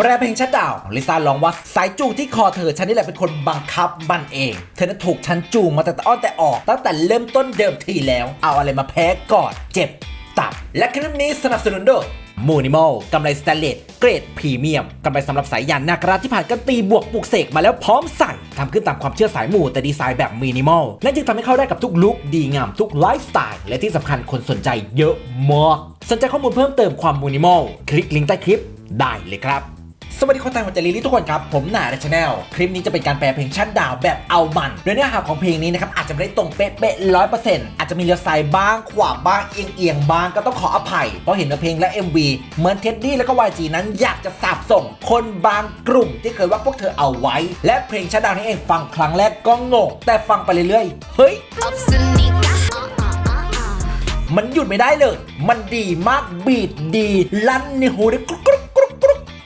แปลเพลงชัดดาวลิซ่าลองว่าสายจูงที่คอเธอฉันนี่แหละเป็นคนบังคับมันเอง เธอนั้นถูกฉันจูงมาแต่อ้อนแต่ออก ตั้งแต่เริ่มต้นเดิมทีแล้ว เอาอะไรมาแพ้ก่อนเจ็บตับ และคลิปนี้สนับสนุนโดยมูนิมอลกำไรสแตนเลสเกรดพรีเมียมกำไรสำหรับสายยานนาคราที่ผ่านการตีบวกปลูกเสกมาแล้วพร้อมใส่ทำขึ้นตามความเชื่อสายหมู่แต่ดีไซน์แบบมินิมอลนั่นจึงทำให้เข้าได้กับทุกลุคดีงามทุกไลฟ์สไตล์ และที่สำคัญคนสนใจเยอะมากสนใจข้อมูลเพิ่มเติมความมูนิมอลคลิกลิงก์ใต้คลิปได้เลยครับ สวัสดีคนไทยคนใจลิลี่ทุกคนครับ ผมหนาในชาแนลคลิปนี้จะเป็นการแปลเพลงชั้นดาวแบบเอามันโดยเนื้อหาของเพลงนี้นะครับ อาจจะไม่ได้ตรงเป๊ะๆร้อยเปอร์เซ็นต์อาจจะมีเลี้ยวซ้ายบ้าง ขวาบ้าง เอียงเอียงบ้างก็ต้องขออภัย เพราะเห็นในเพลงและ MV เหมือนเท็ดดี้แล้วก็วายจีนั้นอยากจะสาบส่ง คนบางกลุ่มที่เคยว่าพวกเธอเอาไว้ และเพลงชั้นดาวนี้เองฟังครั้งแรกก็งงแต่ฟังไปเรื่อยๆเฮ้ยมันหยุดไม่ได้เลย มันดีมากบีดดีลั่นในหูได้กรุ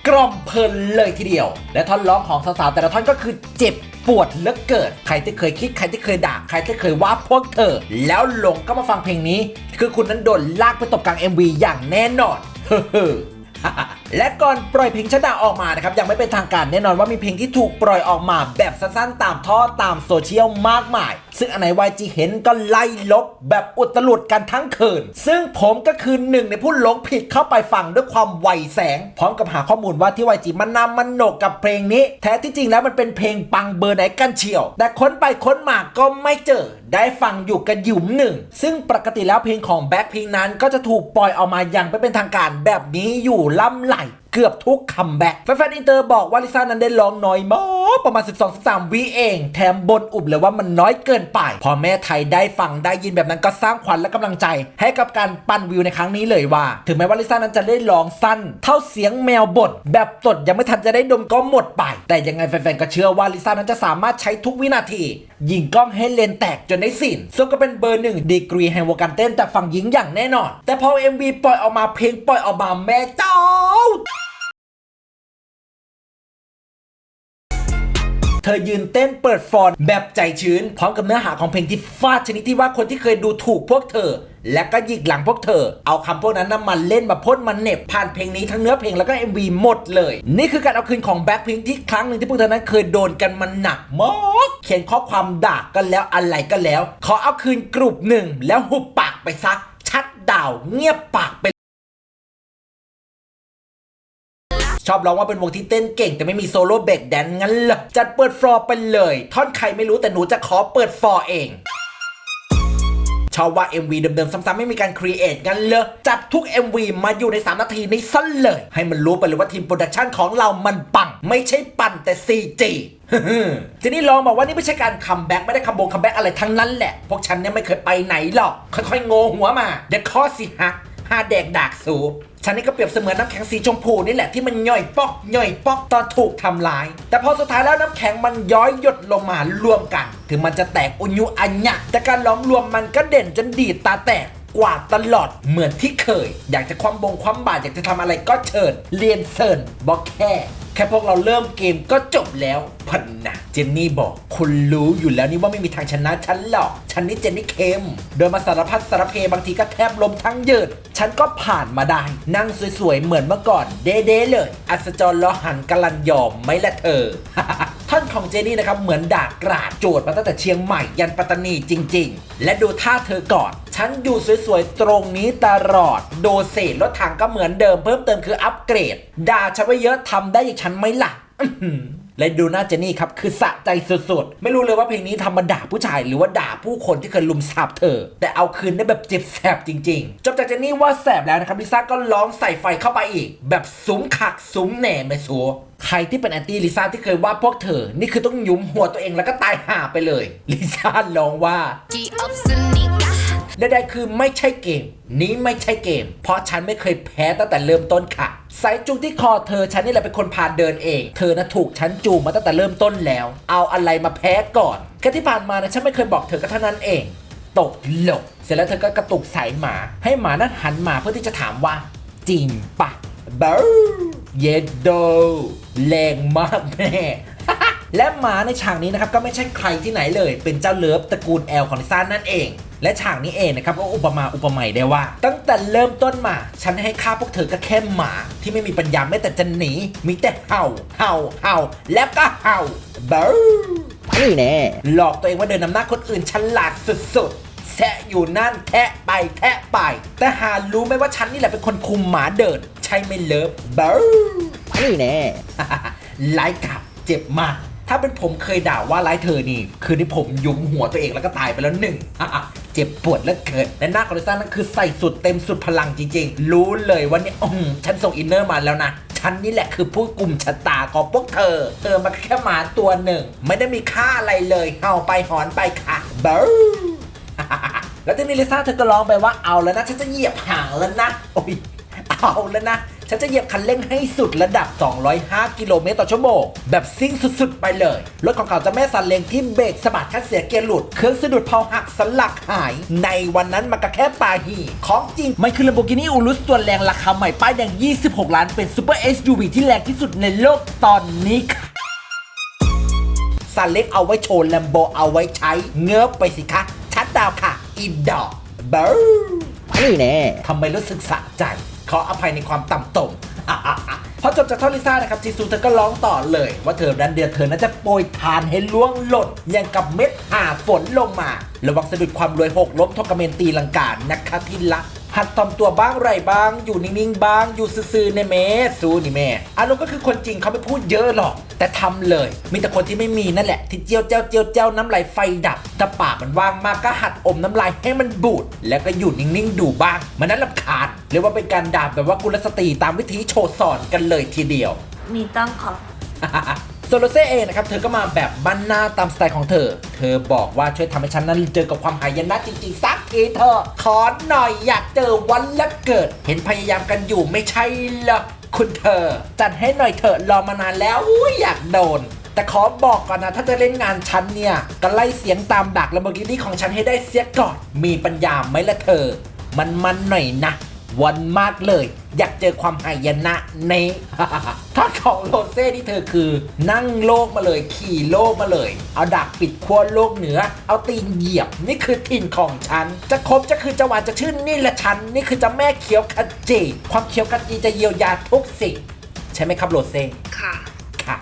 กล่อมเพลินเลยทีเดียว และท่อนร้องของสาวๆแต่ละท่อนก็คือเจ็บปวดเลือเกิด ใครที่เคยคิดใครที่เคยด่า ใครที่เคยว่าพวกเธอ แล้วหลงก็มาฟังเพลงนี้ คือคุณนั้นโดนลากไปตบกลาง MV อย่างแน่นอนเฮ้อ และก่อนปล่อยเพลงชะดาออกมานะครับยังไม่เป็นทางการแน่นอนว่ามีเพลงที่ถูกปล่อยออกมาแบบสั้นๆตามท่อตามโซเชียลมากมาย ซึ่งอันไหน YG เห็นก็ไล่ลบแบบอุตลุดกันทั้งคืน ซึ่งผมก็คือหนึ่งในผู้หลงผิดเข้าไปฟังด้วยความไวแสง พร้อมกับหาข้อมูลว่าที่ YG มันนำมันโหนกกับเพลงนี้ แท้ที่จริงแล้วมันเป็นเพลงปังเบอร์ไหนกันเชียว แต่ค้นไปค้นมาก็ไม่เจอ ได้ฟังอยู่กันหยุมหนึ่ง ซึ่งปกติแล้วเพลงของแบ็คพิงนั้นก็จะถูกปล่อยออกมาอย่างไม่เป็นทางการแบบนี้อยู่ล่ำไหล เกือบทุกคัมแบ็กแฟนๆอินเตอร์บอกว่าลิซ่านั้นได้ร้องน้อยมากประมาณ 12-13 วิเอง แถมบนอุบเลยว่ามันน้อยเกินไป พอแม่ไทยได้ฟังได้ยินแบบนั้นก็สร้างขวัญและกำลังใจ ให้กับการปั่นวิวในครั้งนี้เลยว่า ถึงแม้ว่าลิซ่านั้นจะได้ร้องสั้น เท่าเสียงแมวบดแบบตดยังไม่ทันจะได้ดมก็หมดไป แต่ยังไงแฟนๆก็เชื่อว่าลิซ่านั้นจะสามารถใช้ทุกวินาทียิงกล้องให้เลนแตกจนได้สินซึ่งก็เป็นเบอร์หนึ่งดีกรีแห่งวงการเต้นจากฝั่งหญิงอย่างแน่นอน แต่พอ MV ปล่อยออกมาเพลงปล่อยออกมาแม่เจ้า เธอยืนเต้นเปิดฟอนแบบใจชื้น พร้อมกับเนื้อหาของเพลงที่ฟาดชนิดที่ว่าคนที่เคยดูถูกพวกเธอ และก็หยิกหลังพวกเธอ เอาคำพวกนั้นนำมาเล่นมาพ่นมาเน็บผ่านเพลงนี้ทั้งเนื้อเพลงแล้วก็ MV หมดเลย นี่คือการเอาคืนของแบ็คพิงที่ครั้งหนึ่งที่พวกเธอนั้นเคยโดนกันมันหนักมากเขียนข้อความด่ากันแล้วอะไรก็แล้ว ขอเอาคืนกลุ่มหนึ่งแล้วหุบปากไปซักชัดดาวเงียบปากไป ชอบร้องว่าเป็นวงที่เต้นเก่งแต่ไม่มีโซโล่เบรกแดนงั้นเหรอจัดเปิดฟลอร์ไปเลย ท่อนใครไม่รู้แต่หนูจะขอเปิดฟลอร์เองชอบว่า MV เดิมๆ ซ้ำๆ ไม่มีการครีเอทงั้นเลย จับทุก MV มาอยู่ใน 3 นาทีนี้สั้นเลย ให้มันรู้ไปเลยว่าทีมโปรดักชันของเรามันปัง ไม่ใช่ปั่นแต่ CG ทีนี้ลองบอกว่านี่ไม่ใช่การคัมแบ็กไม่ได้คัมบงคัมแบ็กอะไรทั้งนั้นแหละ พวกฉันเนี่ยไม่เคยไปไหนหรอก ค่อยๆ โงหัวมา เดี๋ยวข้อสิฮะห้าแดกดากสู ฉันนี่ก็เปรียบเสมือนน้ำแข็งสีชมพูนี่แหละที่มันย่อยปอกย่อยปอกตอนถูกทำลาย แต่พอสุดท้ายแล้วน้ำแข็งมันย้อยหยดลงมารวมกัน ถึงมันจะแตกอุญุอัญญะแต่การล้อมรวมมันก็เด่นจนดีดตาแตกกว่าตลอดเหมือนที่เคย อยากจะความบงความบาดอยากจะทำอะไรก็เชิญเรียนเซิร์นบอกแค่แค่พวกเราเริ่มเกมก็จบแล้วพันนะเจนนี่บอกคุณรู้อยู่แล้วนี่ว่าไม่มีทางชนะฉันหรอก ฉันนี่เจนนี่เคมโดยมาสารพัดสารเพบางทีก็แทบลมทั้งยืด ฉันก็ผ่านมาได้ นั่งสวยๆ เหมือนเมื่อก่อน เด้ๆเลย อัศจรล้อหันกลันยอมไม่ละเธอท่อนของเจนี่นะครับเหมือนด่ากราดโจทย์มาตั้งแต่เชียงใหม่ยันปัตตานีจริง ๆ และดูท่าเธอก่อนฉันอยู่สวยๆ ตรงนี้ตลอด โดเซตรถถังก็เหมือนเดิมเพิ่มเติมคืออัปเกรด ด่าฉันไว้เยอะทำได้อย่างฉันไหมล่ะ และดูน่าเจนี่ครับ คือสะใจสุดๆ ไม่รู้เลยว่าเพลงนี้ทำมาด่าผู้ชาย หรือว่าด่าผู้คนที่เคยลุมสาบเธอ แต่เอาคืนได้แบบเจ็บแสบจริงๆ จบจากเจนี่ว่าแสบแล้วนะครับลิซ่าก็ร้องใส่ไฟเข้าไปอีก แบบสูมขักสูมแหน่ไม่สัวใครที่เป็นแอนตี้ลิซ่าที่เคยว่าพวกเธอ นี่คือต้องยุ้มหัวตัวเองแล้วก็ตายห่าไปเลยลิซ่าร้องว่า ใดๆคือไม่ใช่เกม นี้ไม่ใช่เกม เพราะฉันไม่เคยแพ้ตั้งแต่เริ่มต้นค่ะสายจูงที่คอเธอฉันนี่แหละเป็นคนพาเดินเอง เธอนะถูกฉันจูงมาตั้งแต่เริ่มต้นแล้ว เอาอะไรมาแพ้ก่อนแค่ที่ผ่านมานะฉันไม่เคยบอกเธอก็เท่านั้นเองตกหลบเสร็จแล้วเธอก็กระตุกสายหมา ให้หมานั้นหันมาเพื่อที่จะถามว่า จริงปะเบอร์เยดโดแรงมากแม่ และหมาในฉากนี้นะครับก็ไม่ใช่ใครที่ไหนเลย เป็นเจ้าเลิฟตระกูลแอลของลิซ่านั่นเอง และฉากนี้เองนะครับก็อุปมาอุปไมยได้ว่า ตั้งแต่เริ่มต้นมา ฉันให้ค่าพวกเธอก็แค่หมา ที่ไม่มีปัญญาแม้แต่จะหนีมีแต่เห่าเห่าเห่าแล้วก็เห่าเบ้อนี่แน่หลอกตัวเองว่าเดินนำหน้าคนอื่นฉลาดสุดๆแซะอยู่นั่นแทะไปแทะไป แต่หารู้ไหมว่าฉันนี่แหละเป็นคนคุมหมาเดิน ใช่ไหมเลิฟเบ้อนี่แน่ไลค์กับเจ็บมาก ถ้าเป็นผมเคยด่าว่าไลค์เธอนี่ คือที่ผมยุมหัวตัวเองแล้วก็ตายไปแล้วหนึ่งเจ็บปวดเหลือเกินและหน้าคอริซ่านั่นคือใส่สุดเต็มสุดพลังจริงๆ รู้เลยว่าเนี่ยอืมฉันส่งอินเนอร์มาแล้วนะฉันนี่แหละคือผู้กลุ่มชะตาของพวกเธอ เธอมาแค่หมาตัวหนึ่ง ไม่ได้มีค่าอะไรเลยเห่าไปหอนไปค่ะเบ้แล้วทีนี้ลิซ่าเธอก็ร้องไปว่าเอาแล้วนะฉันจะเหยียบห่างแล้วนะโอ้ยเอาแล้วนะ ฉันจะเหยียบคันเร่งให้สุดระดับ 205 กิโลเมตรต่อชั่วโมง แบบซิ่งสุดๆ ไปเลย รถของเขาจะแม่สันเลงที่เบรกสะบัดคันเสียเกียร์หลุด เครื่องสะดุดเพาหักสลักหาย ในวันนั้นมันก็แค่ปาหีของจริง มันคือ Lamborghini Urus ตัวแรงราคาใหม่ป้ายแดง 26 ล้าน เป็น Super SUV ที่แรงที่สุดในโลกตอนนี้ค่ะซาเล็กเอาไว้โชว์แลมโบเอาไว้ใช้ เงือบไปสิคะ ชัดดาวน์ค่ะ อินดอร์เบอร์นี่แน่ทำไมรู้สึกสะใจ ขออภัยในความต่ำตมพอจบจากท่อนลิซ่านะครับจีซูเธอก็ร้องต่อเลย ว่าเธอดันเดียวเธอน่าจะโปรยทานให้ล่วงหล่นอย่างกับเม็ดหาฝนลงมา ระวังสะดุดความรวยหกล้มทกเมนตีลังกานะคะที่รักหัดทำตัวบ้างไรบ้าง อยู่นิ่งๆบ้าง อยู่ซื่อๆในเมสู้นี่แม่อารมณ์ก็คือคนจริงเขาไม่พูดเยอะหรอก แต่ทำเลย มีแต่คนที่ไม่มีนั่นแหละ ที่เจียวเจ้าเจียวเจ้าน้ำลายไฟดับถ้าปากมันว่างมากก็หัดอมน้ำลายให้มันบูด แล้วก็อยู่นิ่งๆดูบ้าง มันนั้นลำคาญเรียกว่าเป็นการด่าแบบว่ากุลสตรีตามวิธีโชว์สอนกันเลยทีเดียวมีต้องขอโซโลเซ่เองนะครับ เธอก็มาแบบบ้านหน้าตามสไตล์ของเธอ เธอบอกว่าช่วยทำให้ฉันนั้นเจอกับความหายนะจริงๆ สักทีเธอะขอหน่อยอยากเจอวันละเกิด เห็นพยายามกันอยู่ไม่ใช่เหรอ คุณเธอ จัดให้หน่อยเถอะรอมานานแล้วอุ้ยอยากโดน แต่ขอบอกก่อนนะ ถ้าจะเล่นงานฉันเนี่ย ก็ไล่เสียงตามดักละเบอร์กินี่ของฉันให้ได้เสียก่อน มีปัญญาไหมละเธอ มันมันหน่อยนะ วันมากเลย อยากเจอความหายนะในถ้าของโรเซ่ที่เธอคือ นั่งโลกมาเลยขี่โลกมาเลย เอาดักปิดขั้วโลกเหนือ เอาตีนเหยียบนี่คือถิ่นของฉัน จะครบจะคือจะหวานจะชื่นนี่แหละฉัน นี่คือเจะแม่เขียวขจีความเขียวขจีจะเยียวยาทุกสิ่งใช่ไหมครับโรเซ่ค่ะค่ะ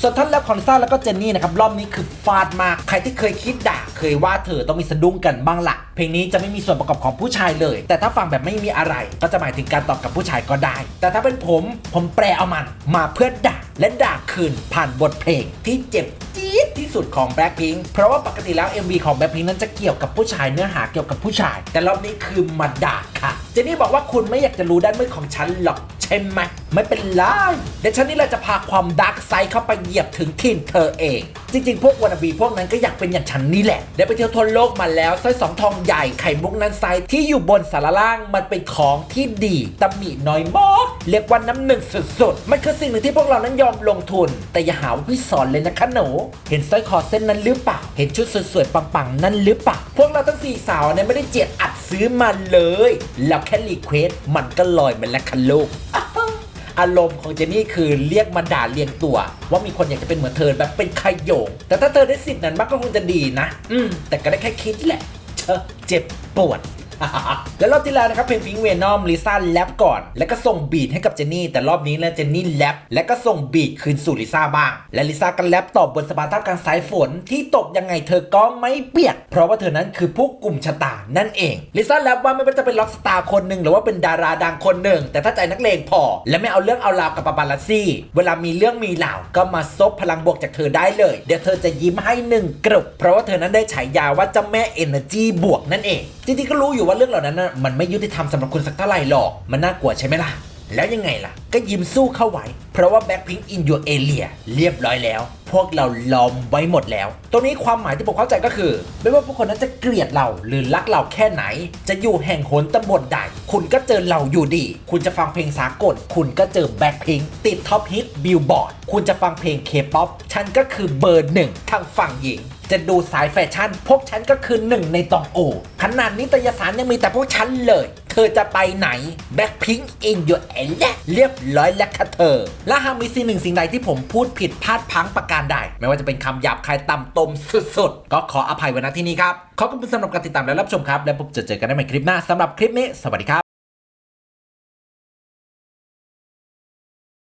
ส่วนท่อนแรปของลิซ่าแล้วก็เจนนี่นะครับ รอบนี้คือฟาดมาก ใครที่เคยคิดด่า เคยว่าเธอต้องมีสะดุ้งกันบ้างละ เพลงนี้จะไม่มีส่วนประกอบของผู้ชายเลย แต่ถ้าฟังแบบไม่มีอะไร ก็จะหมายถึงการตอบกับผู้ชายก็ได้ แต่ถ้าเป็นผมผมแปลเอามันมาเพื่อด่าและด่าคืนผ่านบทเพลงที่เจ็บจี๊ดที่สุดของ Blackpink เพราะว่าปกติแล้ว MV ของ Blackpink นั้นจะเกี่ยวกับผู้ชายเนื้อหาเกี่ยวกับผู้ชาย แต่รอบนี้คือมาด่าค่ะ เจนนี่บอกว่าคุณไม่อยากจะรู้ด้านมืดของฉันหรอก ช่ไหมไม่เป็นไรเดี๋ยวฉันนี่แหละจะพาความดาร์กไซด์เข้าไปเหยียบถึงถิ่นเธอเอง จริงๆ พวกวานาบีพวกนั้นก็อยากเป็นอย่างฉันนี่แหละได้ไปเที่ยวทั่วโลกมาแล้วสร้อยสองทองใหญ่ไข่มุกนันไซที่อยู่บนสารล่างมันเป็นของที่ดีตำหนิน้อยมาก เรียกว่าน้ำหนึ่งสุดๆ มันคือสิ่งหนึ่งที่พวกเรานั้นยอมลงทุน แต่อย่าหาว่าพี่สอนเลยนะคะหนู เห็นสร้อยคอเส้นนั้นหรือเปล่า เห็นชุดสวยๆ ปังๆ นั่นหรือเปล่า พวกเราทั้งสี่สาวเนี่ยไม่ได้เจียดอัดซื้อมาเลย เราแค่รีเควสมันก็ลอยมาแล้วค่ะลูกอารมณ์ของเจนี่คือเรียกมาด่าเรียงตัว ว่ามีคนอยากจะเป็นเหมือนเธอแบบเป็นขยงแต่ถ้าเธอได้สิทธิ์นั้นมันก็คงจะดีนะ อืมแต่ก็ได้แค่คิดแหละเชอะเจ็บปวด แล้วรอบที่แล้วนะครับเพลงพิงเวนอมลิซ่าแรปก่อน แล้วก็ส่งบีทให้กับเจนนี่ แต่รอบนี้นะเจนนี่แรปแล้วก็ส่งบีทคืนสู่ลิซ่าบ้าง และลิซ่าก็แรปตอบบนสะพานท่ากางสายฝนที่ตกยังไงเธอก็ไม่เปียก เพราะว่าเธอนั้นคือผู้กลุ่มชะตานั่นเองลิซ่าแรปว่าไม่ว่าจะเป็นล็อกสตาร์คนหนึ่งหรือว่าเป็นดาราดังคนหนึ่งแต่ถ้าใจนักเลงพอ และไม่เอาเรื่องเอาราวกับปาปาลัสซี่ เวลามีเรื่องมีราวก็มาซบพลังบวกจากเธอได้เลย เดี๋ยวเธอจะยิ้มให้หนึ่งกรุบเพราะว่าเธอนั้นได้ฉายาว่าเจ้าแม่ Energy บวกนั่นเองจริงๆก็รู้อยู่ว่าเรื่องเหล่านั้นนะมันไม่ยุติธรรมสำหรับคุณสักเท่าไหร่หรอก มันน่ากลัวใช่ไหมล่ะ แล้วยังไงล่ะ ก็ยิ้มสู้เข้าไว้ เพราะว่า Blackpink in your area เรียบร้อยแล้ว พวกเราล้อมไว้หมดแล้ว ตรงนี้ความหมายที่ผมเข้าใจก็คือ ไม่ว่าพวกคนนั้นจะเกลียดเราหรือรักเราแค่ไหน จะอยู่แห่งหนตำบลใด คุณก็เจอเราอยู่ดี คุณจะฟังเพลงสากล คุณก็เจอ Blackpink ติดท็อปฮิตบิลบอร์ด คุณจะฟังเพลง K-POP ฉันก็คือเบอร์หนึ่งทางฝั่งหญิงจะดูสายแฟชั่น พวกฉันก็คือหนึ่งในตองโอขนาดนิตยสารยังมีแต่พวกฉันเลย เธอจะไปไหน Blackpink in your area เรียบร้อยแล้วค่ะเธอ และหากมีสิ่งหนึ่งสิ่งใดที่ผมพูดผิดพลาดพังประการใด ไม่ว่าจะเป็นคำหยาบคายต่ำตมสุดๆ ก็ขออภัยไว้ณที่นี้ครับ ขอบคุณสำหรับการติดตามและรับชมครับ และพบเจอเจอกันได้ใหม่คลิปหน้าสำหรับคลิปนี้ สวัสดีครับ